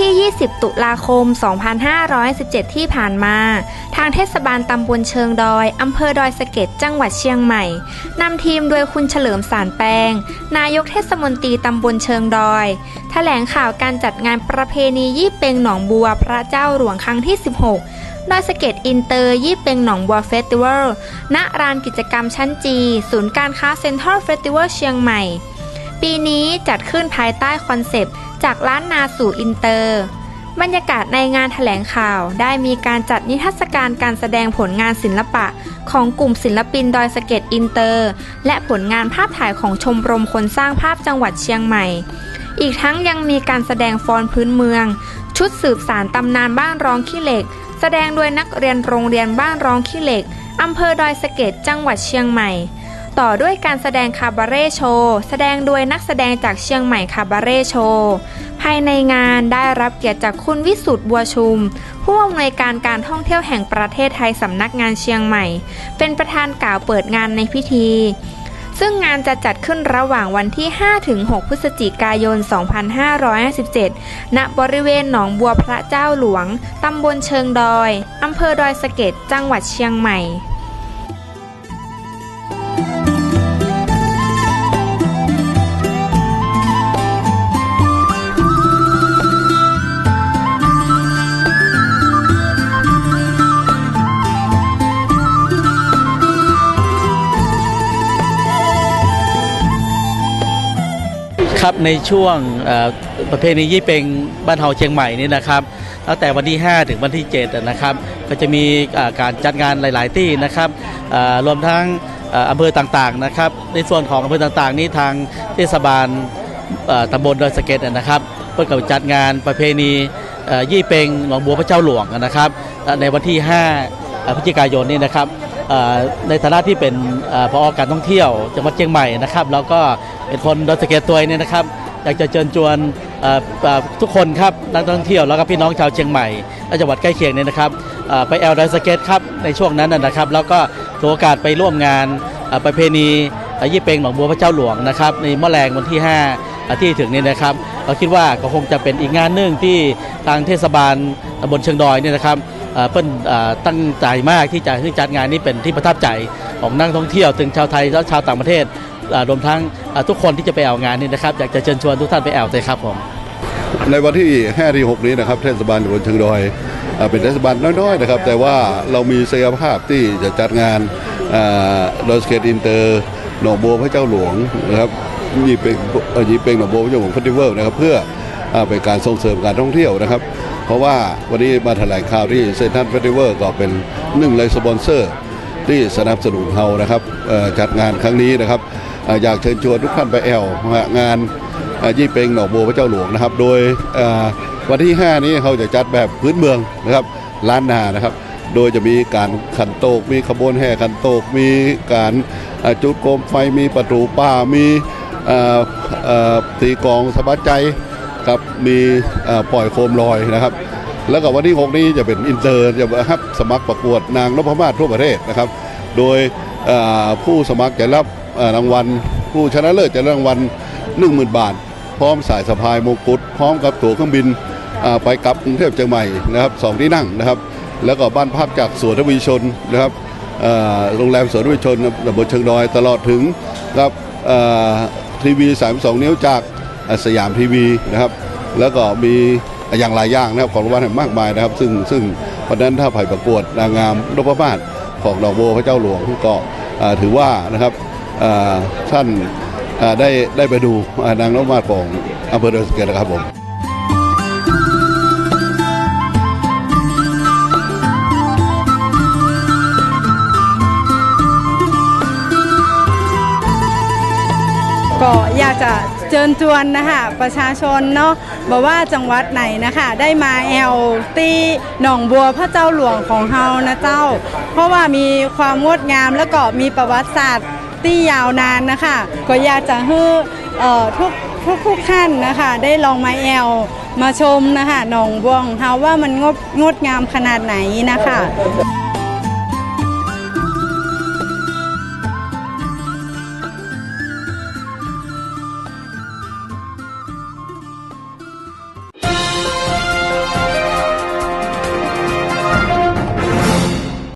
ที่ 20 ตุลาคม 2517 ที่ผ่านมา ทางเทศบาลตำบลเชิงดอย อำเภอดอยสะเก็ด จังหวัดเชียงใหม่ นำทีมโดยคุณเฉลิมสารแปลง นายกเทศมนตรีตำบลเชิงดอยแถลงข่าวการจัดงานประเพณียี่เป็งหนองบัวพระเจ้าหลวงครั้งที่ 16ดอยสะเก็ดอินเตอร์ยี่เป็งหนองบัวเฟสติวัล ณ ลานกิจกรรมชั้นจี ศูนย์การค้าเซ็นทรัลเฟสติวัลเชียงใหม่ ปีนี้จัดขึ้นภายใต้คอนเซปต์ จากล้านนาสู่อินเตอร์ บรรยากาศในงานแถลงข่าวได้มีการจัดนิทรรศการการแสดงผลงานศิลปะของกลุ่มศิลปินดอยสะเก็ดอินเตอร์ และผลงานภาพถ่ายของชมรมคนสร้างภาพจังหวัดเชียงใหม่ อีกทั้งยังมีการแสดงฟอนพื้นเมือง ชุดสืบสารตำนานบ้านร้องขี้เหล็ก แสดงโดยนักเรียนโรงเรียนบ้านร้องขี้เหล็กอำเภอดอยสะเก็ดจังหวัดเชียงใหม่ ต่อด้วยการแสดงคาบาเร่โชว์แสดงโดยนักแสดงจากเชียงใหม่คาบาเร่โชว์ภายในงานได้รับเกียรติจากคุณวิสุทธ์บัวชุม ผู้อำนวยการการท่องเที่ยวแห่งประเทศไทยสำนักงานเชียงใหม่ เป็นประธานกล่าวเปิดงานในพิธี ซึ่งงานจะจัดขึ้นระหว่างวันที่ 5-6 พฤศจิกายน 2557 ณ บริเวณหนองบัวพระเจ้าหลวง ตำบลเชิงดอย อำเภอดอยสะเก็ด จังหวัดเชียงใหม่ ครับในช่วงประเพณียี่เป็งบ้านเฮาเชียงใหม่นี่นะครับตั้งแต่วันที่ 5 ถึงวันที่7นะครับก็จะมีการจัดงานหลาย ๆ ที่นะครับรวมทั้งอำเภอต่างๆนะครับในส่วนของอำเภอต่างๆ นี้ทางเทศบาลตำบลดอยสะเก็ดนะครับเพื่อกับจัดงานประเพณียี่เป็งหนองบัวพระเจ้าหลวงนะครับในวันที่ 5 พฤศจิกายนนี่นะครับ ในฐานะที่เป็นเอ่ออการท่องเที่ยวจังหวัดเชียงใหม่นะครับแล้วก็เป็นคนดอยสะเก็ดตัวเนี่ยนะครับอยากจะเชิญชวนทุกคนครับนักท่องเที่ยวแล้วก็พี่น้องชาวเชียงใหม่และจังหวัดใกล้เคียงเนี่ยนะครับไปแอลดอยสเก็ตครับในช่วงนั้นนะครับ แล้วก็ถือโอกาสไปร่วมงานประเพณีอ่อยี่เปงหนองบัวพระเจ้าหลวงนะครับในมะแรงวันที่ 5 ที่ถึงนี่นะครับเราคิดว่าก็คงจะเป็นอีกงานหนึ่งที่ทางเทศบาลตำบลเชียงดอยเนี่ยนะครับ เปิ้ลตั้งใจมากที่จะที่จัดงานนี้เป็นที่ประทับใจของนักท่องเที่ยวถึงชาวไทยและชาวต่างประเทศรวมทั้งทุกคนที่จะไปแอวงานนี้นะครับอยากจะเชิญชวนทุกท่านไปแอวเลยครับผมในวันที่5ที่6นี้นะครับเทศบาลตำบลเชิงดอยเอ่อเป็นเทศบาลน้อยๆนะครับ แต่ว่าเรามีศักยภาพที่จะจัดงานดอยสเกตอินเตอร์หนองบัวพระเจ้าหลวงนะครับยี่เป็งเอ่อยี่เป็งหนองบัวพระเจ้าหลวงเฟสติวัลนะครับเพื่อ เอ่อเป็นการส่งเสริมการท่องเที่ยวนะครับ เพราะว่าวันนี้มาแถลงข่าวที่เซนทรัลเฟสติวัลก็เป็นหนึ่งในสปอนเซอร์ที่สนับสนุนเรานะครับจัดงานครั้งนี้นะครับออยากเชิญชวนทุกท่านไปแอลงานยี่เป็งหนองบัวพระเจ้าหลวงนะครับ โดยวันที่ 5 นี้เขาจะจัดแบบพื้นเมืองนะครับล้านนานะครับ โดยจะมีการขันโตก มีขบวนแห่ขันโตก มีการจุดโคมไฟมีประตูป้ามีตีกองสะบัดใจ ครับมีปล่อยโคมลอยนะครับ แล้วก็วันที่ 6 นี้จะเป็นอินเตอร์จะครับสมัครประกวดนางนพมาศทั่วประเทศนะครับ โดยผู้สมัครจะรับรางวัล ผู้ชนะเลิศจะได้รางวัล 10,000 บาท พร้อมสายสะพายมงกุฎพร้อมกับตั๋วเครื่องบินไปกลับกรุงเทพเชียงใหม่นะครับสองที่นั่งนะครับ แล้วก็บ้านพักจากสวนทวีชนนะครับโรงแรมสวนทวีชนตำบลเชิงดอยตลอดถึงครับทีวี 32 นิ้วจาก สยามทีวีนะครับแล้วก็มีอย่างหลายอย่างนะครับของรางวัลมากมายนะครับ ซึ่งซึ่งวันนั้นถ้าไผ่ประกวดนางงามนพมาศของดอกโบพระเจ้าหลวงก็ถือว่านะครับท่านได้ได้ไปดูนางนพมาศของอำเภอเดอยสะเก็ดนะครับผมก็อยากจะ เชิญชวนนะคะประชาชนเนาะบอกว่าจังหวัดไหนนะคะได้มาแอลตีหนองบัวพระเจ้าหลวงของเฮานะเจ้า เพราะว่ามีความงดงามแล้วก็มีประวัติศาสตร์ที่ยาวนานนะคะก็อยากจะให้ทุกทุกทุกท่านนะคะได้ลองมาแอลมาชมนะคะหนองบัวของเฮาว่ามันงดงดงามขนาดไหนนะคะ